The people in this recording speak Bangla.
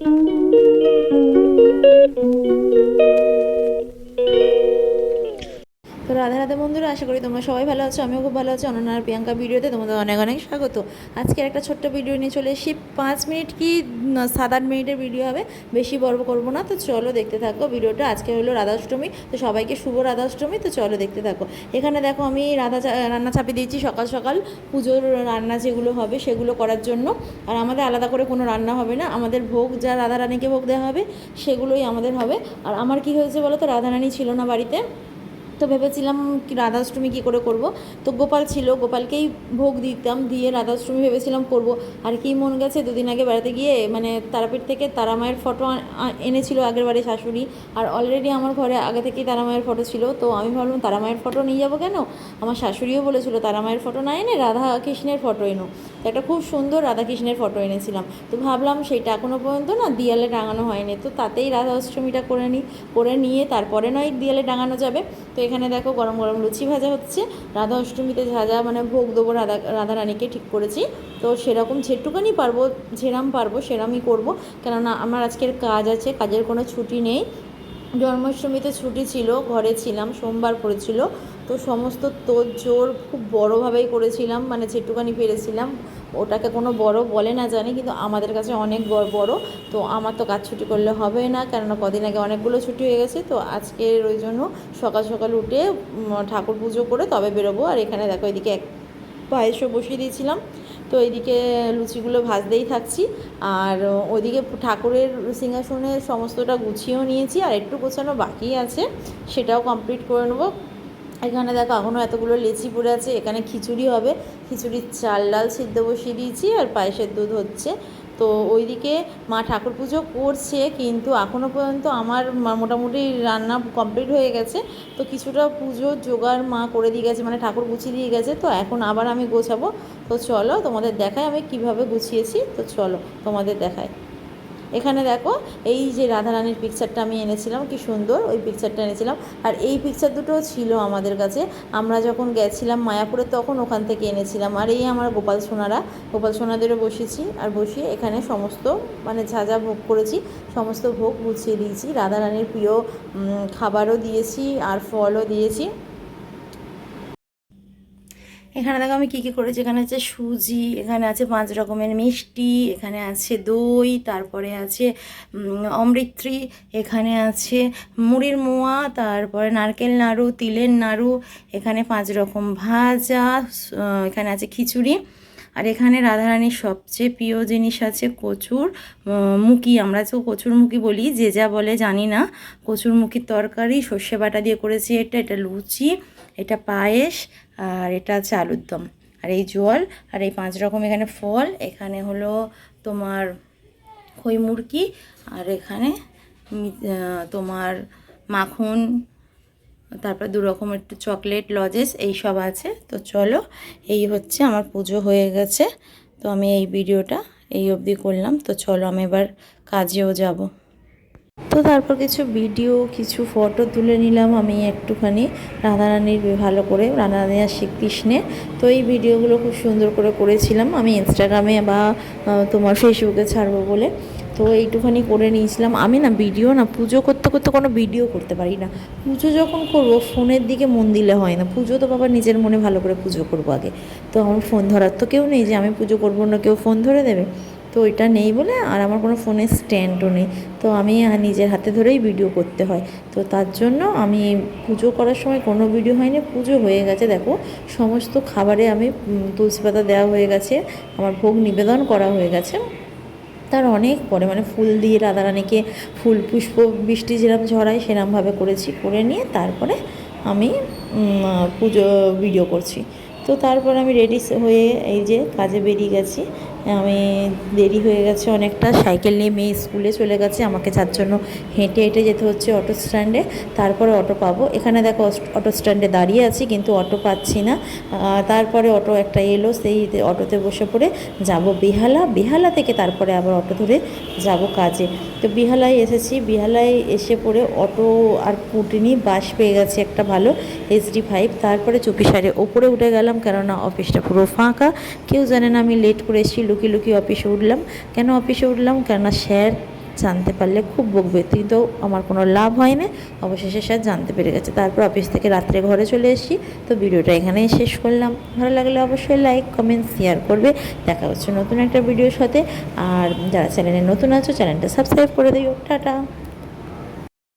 তো বন্ধুরা, আশা করি তোমরা সবাই ভালো আছো, আমিও খুব ভালো আছি। অনন্যা আর প্রিয়াঙ্কা ভিডিওতে তোমাদের অনেক অনেক স্বাগত। আজকের একটা ছোট্ট ভিডিও নিয়ে চলে এসেছি। পাঁচ মিনিট কি সাত আট মিনিটের ভিডিও হবে, বেশি বড় করব না। তো চলো দেখতে থাকো ভিডিওটা। আজকে হলো রাধাষ্টমী, তো সবাইকে শুভ রাধাষ্টমী, তো চলো দেখতে থাকো। এখানে দেখো আমি রাধা রান্না চাপিয়ে দিয়েছি সকাল সকাল। পুজোর রান্না যেগুলো হবে সেগুলো করার জন্য। আর আমাদের আলাদা করে কোনো রান্না হবে না। আমাদের ভোগ, যা রাধা রানীকে ভোগ দেওয়া হবে, সেগুলোই আমাদের হবে। আর আমার কি হয়েছে বলো তো? রাধা রানী ছিল না বাড়িতে। তো ভেবেছিলাম কি রাধাষ্টমী কী করে করব। তো গোপাল ছিল, গোপালকেই ভোগ দিতাম, দিয়ে রাধাষ্টমী ভেবেছিলাম করব। আর কি মন গেছে, দুদিন আগে বেড়াতে গিয়ে মানে তারাপীঠ থেকে তারা মায়ের ফটো এনেছিল আগের বাড়ি শাশুড়ি। আর অলরেডি আমার ঘরে আগে থেকেই তারা মায়ের ফটো ছিল। তো আমি ভাবলাম তারা মায়ের ফটো নিয়ে যাব কেন? আমার শাশুড়িও বলেছিল তারা মায়ের ফটো না এনে রাধা কৃষ্ণের ফটো এনো। একটা খুব সুন্দর রাধা কৃষ্ণের ফটো এনেছিলাম। তো ভাবলাম সেইটা এখনও পর্যন্ত না দিয়ালে টাঙানো হয়নি। তো তাতেই রাধা অষ্টমীটা করে নিই করে নিয়ে তারপরে নয় দিয়ালে টাঙানো যাবে। তো এখানে দেখো গরম গরম লুচি ভাজা হচ্ছে। রাধা অষ্টমীতে যা যা মানে ভোগ দেবো রাধা রাধা রানীকে ঠিক করেছি। তো সেরকম যেটুকানি পারব, যেরাম পারব সেরামই করব। কেননা আমার আজকের কাজ আছে, কাজের কোনো ছুটি নেই। জন্মাষ্টমীতে ছুটি ছিল, ঘরে ছিলাম, সোমবার পড়েছিল। তো সমস্ত তোর জোর খুব বড়োভাবেই করেছিলাম মানে যেটুকানি পেরেছিলাম। ওটাকে কোনো বড় বলে না জানি, কিন্তু আমাদের কাছে অনেক বড়। তো আমার তো কাজ ছুটি করলে হবে না, কেননা কদিন আগে অনেকগুলো ছুটি হয়ে গেছে। তো আজকের ওই জন্য সকাল সকাল উঠে ঠাকুর পুজো করে তবে বেরোবো। আর এখানে দেখো এদিকে এক পায়েসও বসিয়ে দিয়েছিলাম। তো এইদিকে লুচিগুলো ভাজতেই থাকছি। আর ওইদিকে ঠাকুরের সিংহাসনে সমস্তটা গুছিয়েও নিয়েছি, আর একটু গোছানো বাকি আছে, সেটাও কমপ্লিট করে নেব। এখানে দেখো এখনও এতগুলো লেচি পড়ে আছে, এখানে খিচুড়ি হবে। খিচুড়ির চাল ডাল সিদ্ধ বসিয়ে দিয়েছি, আর পায়েসের দুধ হচ্ছে। তো ওইদিকে মা ঠাকুর পুজো করছে, কিন্তু এখনও পর্যন্ত আমার মোটামুটি রান্না কমপ্লিট হয়ে গেছে। তো কিছুটা পুজোর জোগাড় মা করে দিয়ে গেছে মানে ঠাকুর গুছিয়ে দিয়ে গেছে। তো এখন আবার আমি গোছাবো। তো চলো তোমাদের দেখায় আমি কীভাবে গুছিয়েছি। তো চলো তোমাদের দেখাই। এখানে দেখো, এই যে রাধারানীর পিকচারটা আমি এনেছিলাম, কি সুন্দর, ওই পিকচারটা এনেছিলাম। আর এই পিকচার দুটো ছিল আমাদের কাছে। আমরা যখন গেছিলাম মায়াপুরে, তখন ওখান থেকে এনেছিলাম। আর এই আমার গোপাল সোনারা, গোপাল সোনাদেরও বসেছি আর বসিয়ে এখানে সমস্ত মানে যা যা ভোগ করেছি, সমস্ত ভোগ গুছিয়ে দিয়েছি। রাধারানীর প্রিয় খাবারও দিয়েছি আর ফলও দিয়েছি। এখানে দেখো আমি কী কী করেছি? এখানে আছে সুজি, এখানে আছে পাঁচ রকমের মিষ্টি, এখানে আছে দই, তারপরে আছে অমৃত্রী, এখানে আছে মুড়ির মোয়া, তারপরে নারকেল নাড়ু, তিলের নাড়ু, এখানে পাঁচ রকম ভাজা এখানে আছে খিচুড়ি। আর এখানে রাধারানীর সবচেয়ে প্রিয় জিনিস আছে কচুর মুখি। আমরা তো কচুর মুখি বলি, যে যা বলে জানি না। কচুর মুখির তরকারি, সর্ষে বাটা দিয়ে করেছি এটা এটা লুচি, এটা পায়েস আর এটা হচ্ছে আলুর দম। আর এই জল আর এই পাঁচ রকম এখানে ফল, এখানে হলো তোমার খই মুরকি আর এখানে তোমার মাখন, তারপর দু রকম একটু চকলেট, লজেস, এই সব আছে। তো চলো, এই হচ্ছে আমার পুজো হয়ে গেছে। তো আমি এই ভিডিওটা এই অবধি করলাম। তো চলো, আমি এবার কাজেও যাব। তো তারপর কিছু ভিডিও কিছু ফটো তুলে নিলাম আমি একটুখানি। রাধারানীর ভালো করে, রাধারানী আর শ্রীকৃষ্ণে। তো এই ভিডিওগুলো খুব সুন্দর করে করেছিলাম আমি ইনস্টাগ্রামে বা তোমার ফেসবুকে ছাড়বো বলে। তো এইটুখানি করে নিয়েছিলাম। আমি না ভিডিও না, পুজো করতে করতে কোনো ভিডিও করতে পারি না। পুজো যখন করব, ফোনের দিকে মন দিলে হয় না। পুজো তো বাবা নিজের মনে ভালো করে পুজো করব আগে। তো আমার ফোন ধরার তো কেউ নেই যে আমি পুজো করব না, কেউ ফোন ধরে দেবে। তো ওইটা নেই বলে আর আমার কোনো ফোনের স্ট্যান্ডও নেই। তো আমি নিজের হাতে ধরেই ভিডিও করতে হয়। তো তার জন্য আমি পুজো করার সময় কোনো ভিডিও হয়নি, পুজো হয়ে গেছে। দেখো, সমস্ত খাবারে আমি তুলসী পাতা দেওয়া হয়ে গেছে, আমার ভোগ নিবেদন করা হয়ে গেছে। তার অনেক পরে মানে ফুল দিয়ে রাধারানীকে ফুল পুষ্প বৃষ্টি যেরকম ঝরায়, সেরমভাবে করেছি। করে নিয়ে তারপরে আমি পুজো, ভিডিও করছি। তো তারপর আমি রেডি হয়ে এই যে কাজে বেরিয়ে গেছি। আমি দেরি হয়ে গেছে অনেকটা। সাইকেল নিয়ে মেয়ে স্কুলে চলে গেছে, আমাকে যার জন্য হেঁটে হেঁটে যেতে হচ্ছে অটো স্ট্যান্ডে। তারপরে অটো পাবো। এখানে দেখো অটো স্ট্যান্ডে দাঁড়িয়ে আছি, কিন্তু অটো পাচ্ছি না। তারপরে অটো একটা এলো, সেই অটোতে বসে পড়ে যাব বেহালা। বেহালা থেকে তারপরে আবার অটো ধরে যাব কাজে। তো বিহালায় এসেছি। বিহালায় এসে পড়ে অটো আর পুটিনি বাস পেয়ে গেছে একটা ভালো এইচডি ফাইভ তারপরে চুপিসারে ওপরে উঠে গেলাম, কেননা অফিসটা পুরো ফাঁকা। কেউ জানে না আমি লেট করে লুকিয়ে লুকিয়ে অফিসে উঠলাম। কেন অফিসে উঠলাম? কেননা স্যার জানতে পারলে খুব বকবে। কিন্তু আমার কোনো লাভ হয় না অবশেষে স্যার জানতে পেরে গেছে। তারপর অফিস থেকে রাত্রে ঘরে চলে এসেছি। তো ভিডিওটা এখানেই শেষ করলাম। ভালো লাগলে অবশ্যই লাইক, কমেন্ট, শেয়ার করবে। দেখা হচ্ছে নতুন একটা ভিডিওর সাথে। আর যারা চ্যানেলে নতুন আছো, চ্যানেলটা সাবস্ক্রাইব করে দিও। টাটা।